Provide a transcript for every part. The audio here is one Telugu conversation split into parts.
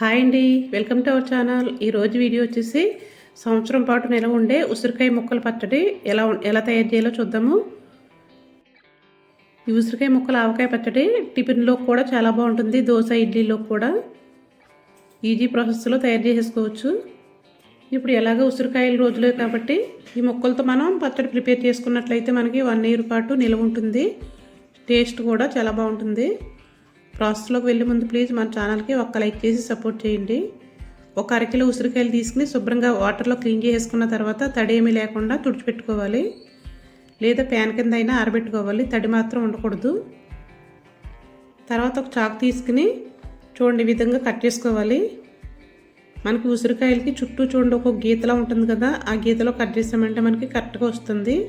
హాయ్ అండి. Welcome to our channel. ఈరోజు వీడియో వచ్చేసి సంవత్సరం పాటు నిలవ ఉండే ఉసిరికాయ ముక్కల పచ్చడి ఎలా ఎలా తయారు చేయాలో చూద్దాము. ఈ ఉసిరికాయ ముక్కల ఆవకాయ పచ్చడి టిఫిన్లో కూడా చాలా బాగుంటుంది. దోశ ఇడ్లీలో కూడా ఈజీ ప్రాసెస్లో తయారు చేసేసుకోవచ్చు. ఇప్పుడు ఎలాగో ఉసిరికాయల రోజులే కాబట్టి ఈ ముక్కలతో మనం పచ్చడి ప్రిపేర్ చేసుకున్నట్లయితే మనకి వన్ ఇయర్ పాటు నిలవ ఉంటుంది. టేస్ట్ కూడా చాలా బాగుంటుంది. ప్రాసెస్లోకి వెళ్ళే ముందు ప్లీజ్ మన ఛానల్కి ఒక్క లైక్ చేసి సపోర్ట్ చేయండి. ఒక అరకిలో ఉసిరికాయలు తీసుకుని శుభ్రంగా వాటర్లో క్లీన్ చేసుకున్న తర్వాత తడి ఏమీ లేకుండా తుడిచిపెట్టుకోవాలి. లేదా ప్యాన్ కింద అయినా ఆరబెట్టుకోవాలి. తడి మాత్రం ఉండకూడదు. తర్వాత ఒక చాకు తీసుకుని చూడండి విధంగా కట్ చేసుకోవాలి. మనకి ఉసిరికాయలకి చుట్టూ చూడండి ఒక గీతలా ఉంటుంది కదా ఆ గీతలో కట్ చేసామంటే మనకి కరెక్ట్గా వస్తుంది.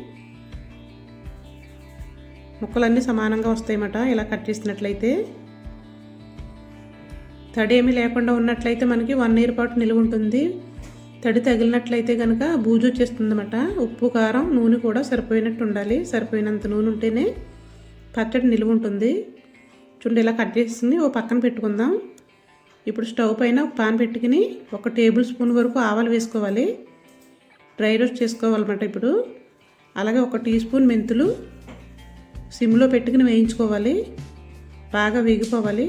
ముక్కలన్నీ సమానంగా వస్తాయన్నమాట ఇలా కట్ చేసినట్లయితే. తడి ఏమీ లేకుండా ఉన్నట్లయితే మనకి వన్ ఇయర్ పాటు నిలువ ఉంటుంది. తడి తగిలినట్లయితే కనుక బూజు వచ్చేస్తుందన్నమాట. ఉప్పు కారం నూనె కూడా సరిపోయినట్టు ఉండాలి. సరిపోయినంత నూనె ఉంటేనే పచ్చడి నిలువ ఉంటుంది. చూడండి ఇలా కట్ చేసుకుని ఓ పక్కన పెట్టుకుందాం. ఇప్పుడు స్టవ్ పైన ఒక పాన్ పెట్టుకుని ఒక టేబుల్ స్పూన్ వరకు ఆవాలు వేసుకోవాలి. డ్రై రోస్ట్ చేసుకోవాలన్నమాట ఇప్పుడు. అలాగే ఒక టీ స్పూన్ మెంతులు సిమ్లో పెట్టుకుని వేయించుకోవాలి. బాగా వేగిపోవాలి.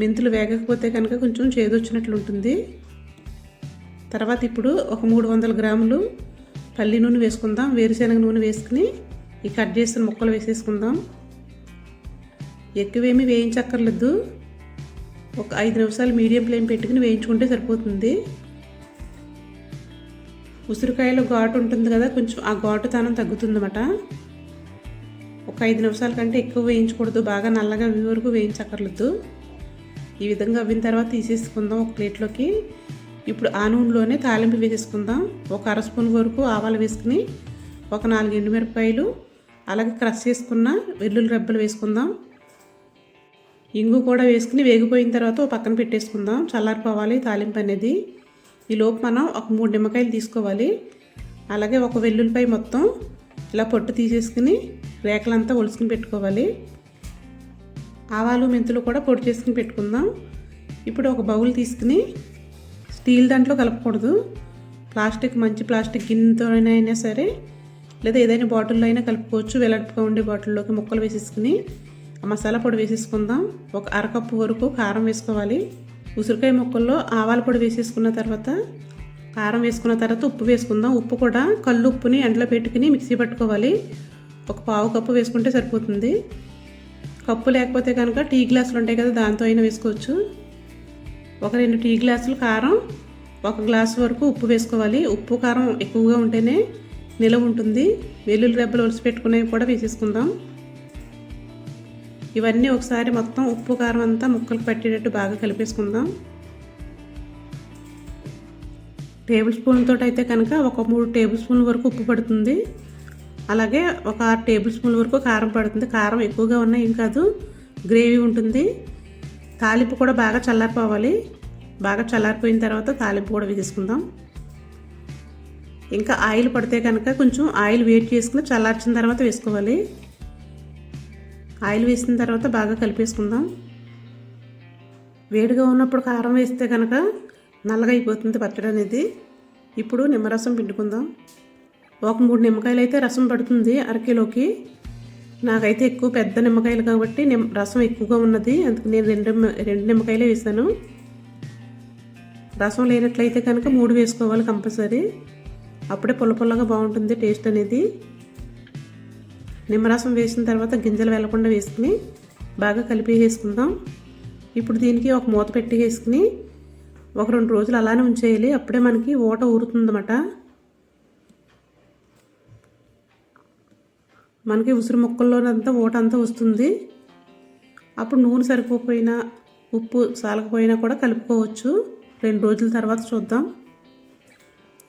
మెంతులు వేగకపోతే కనుక కొంచెం చేదొచ్చినట్లు ఉంటుంది తర్వాత ఇప్పుడు ఒక మూడు వందల గ్రాములు పల్లి నూనె వేసుకుందాం. వేరుశెనగ నూనె వేసుకుని ఈ కట్ చేసిన ముక్కలు వేసేసుకుందాం. ఎక్కువేమీ వేయించక్కర్లేదు. ఒక ఐదు నిమిషాలు మీడియం ఫ్లేమ్ పెట్టుకుని వేయించుకుంటే సరిపోతుంది. ఉసిరికాయలో ఘాటు ఉంటుంది కదా కొంచెం ఆ ఘాటు తనం తగ్గుతుందన్నమాట. ఒక ఐదు నిమిషాల కంటే ఎక్కువ వేయించకూడదు. బాగా నల్లగా వరకు వేయించక్కర్లేదు. ఈ విధంగా అవ్విన తర్వాత తీసేసుకుందాం ఒక ప్లేట్లోకి. ఇప్పుడు ఆ నూనెలోనే తాలింపు వేసేసుకుందాం. ఒక అర స్పూన్ వరకు ఆవాలు వేసుకుని ఒక నాలుగు ఎండుమిరపకాయలు అలాగే క్రష్ చేసుకున్న వెల్లుల్లి రెబ్బలు వేసుకుందాం. ఇంగు కూడా వేసుకుని వేగిపోయిన తర్వాత ఒక పక్కన పెట్టేసుకుందాం. చల్లారిపోవాలి తాలింపు అనేది. ఈ లోపు మనం ఒక మూడు నిమ్మకాయలు తీసుకోవాలి. అలాగే ఒక వెల్లుల్లిపాయ మొత్తం ఇలా పొట్టు తీసేసుకుని రేఖలంతా ఒలుసుకుని పెట్టుకోవాలి. ఆవాలు మెంతులు కూడా పొడి చేసుకుని పెట్టుకుందాం. ఇప్పుడు ఒక బౌల్ తీసుకుని స్టీల్ దాంట్లో కలపకూడదు. ప్లాస్టిక్ మంచి ప్లాస్టిక్ గిన్నెతోనైనా అయినా సరే లేదా ఏదైనా బాటిల్లో అయినా కలుపుకోవచ్చు. వెలడుపుగా ఉండే బాటిల్లోకి ముక్కలు వేసేసుకుని మసాలా పొడి వేసేసుకుందాం. ఒక అరకప్పు వరకు కారం వేసుకోవాలి. ఉసిరికాయ ముక్కల్లో ఆవాల పొడి వేసేసుకున్న తర్వాత కారం వేసుకున్న తర్వాత ఉప్పు వేసుకుందాం. ఉప్పు కూడా కళ్ళు ఉప్పుని ఎండలో పెట్టుకుని మిక్సీ పట్టుకోవాలి. ఒక పావు కప్పు వేసుకుంటే సరిపోతుంది. కప్పు లేకపోతే కనుక టీ గ్లాసులు ఉంటాయి కదా దాంతో అయినా వేసుకోవచ్చు. ఒక రెండు టీ గ్లాసులు కారం ఒక గ్లాసు వరకు ఉప్పు వేసుకోవాలి. ఉప్పు కారం ఎక్కువగా ఉంటేనే నిలవ ఉంటుంది. వెల్లుల్లి రెబ్బలు ఒలిసి పెట్టుకునేవి కూడా వేసేసుకుందాం. ఇవన్నీ ఒకసారి మొత్తం ఉప్పు కారం అంతా ముక్కలు పట్టేటట్టు బాగా కలిపేసుకుందాం. టేబుల్ స్పూన్తో అయితే కనుక ఒక మూడు టేబుల్ స్పూన్ వరకు ఉప్పు పడుతుంది. అలాగే ఒక ఆరు టేబుల్ స్పూన్ వరకు కారం పడుతుంది. కారం ఎక్కువగా ఉన్నా ఏం కాదు గ్రేవీ ఉంటుంది. తాలింపు కూడా బాగా చల్లారిపోవాలి. బాగా చల్లారిపోయిన తర్వాత తాలింపు కూడా వేసుకుందాం ఇంకా ఆయిల్ పడితే కనుక కొంచెం ఆయిల్ వేట్ చేసుకుని చల్లార్చిన తర్వాత వేసుకోవాలి. ఆయిల్ వేసిన తర్వాత బాగా కలిపేసుకుందాం. వేడిగా ఉన్నప్పుడు కారం వేస్తే కనుక నల్లగా అయిపోతుంది పచ్చడి అనేది. ఇప్పుడు నిమ్మరసం పిండుకుందాం. ఒక మూడు నిమ్మకాయలు అయితే రసం పడుతుంది అరకిలోకి నాకైతే ఎక్కువ పెద్ద నిమ్మకాయలు కాబట్టి నిమ్ రసం ఎక్కువగా ఉన్నది. అందుకు నేను రెండు నిమ్మ- రెండు నిమ్మకాయలే వేసాను. రసం లేనట్లయితే కనుక మూడు వేసుకోవాలి కంపల్సరీ. అప్పుడే పుల్ల పుల్లగా బాగుంటుంది టేస్ట్ అనేది. నిమ్మరసం వేసిన తర్వాత గింజలు వెళ్ళకుండా వేసుకుని బాగా కలిపి వేసుకుందాం. ఇప్పుడు దీనికి ఒక మూత పెట్టి వేసుకుని ఒక రెండు రోజులు అలానే ఉంచేయాలి. అప్పుడే మనకి ఊట ఊరుతుందన్నమాట. మనకి ఉసిరి మొక్కల్లోనంతా ఓటంతా వస్తుంది. అప్పుడు నూనె సరిపోకపోయినా ఉప్పు సాలకపోయినా కూడా కలుపుకోవచ్చు. రెండు రోజుల తర్వాత చూద్దాం.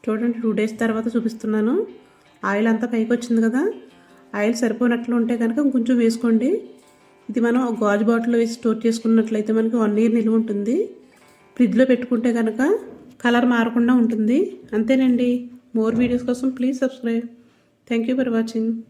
చూడండి టూ డేస్ తర్వాత చూపిస్తున్నాను. ఆయిల్ అంతా పైకి వచ్చింది కదా. ఆయిల్ సరిపోనట్లు ఉంటే కనుక కొంచెం వేసుకోండి. ఇది మనం గాజు బాటిల్లో వేసి స్టోర్ చేసుకున్నట్లయితే మనకి వన్ ఇయర్ నిల్వ ఉంటుంది. ఫ్రిడ్జ్లో పెట్టుకుంటే కనుక కలర్ మారకుండా ఉంటుంది. అంతేనండి. మోర్ వీడియోస్ కోసం please subscribe. Thank you for watching.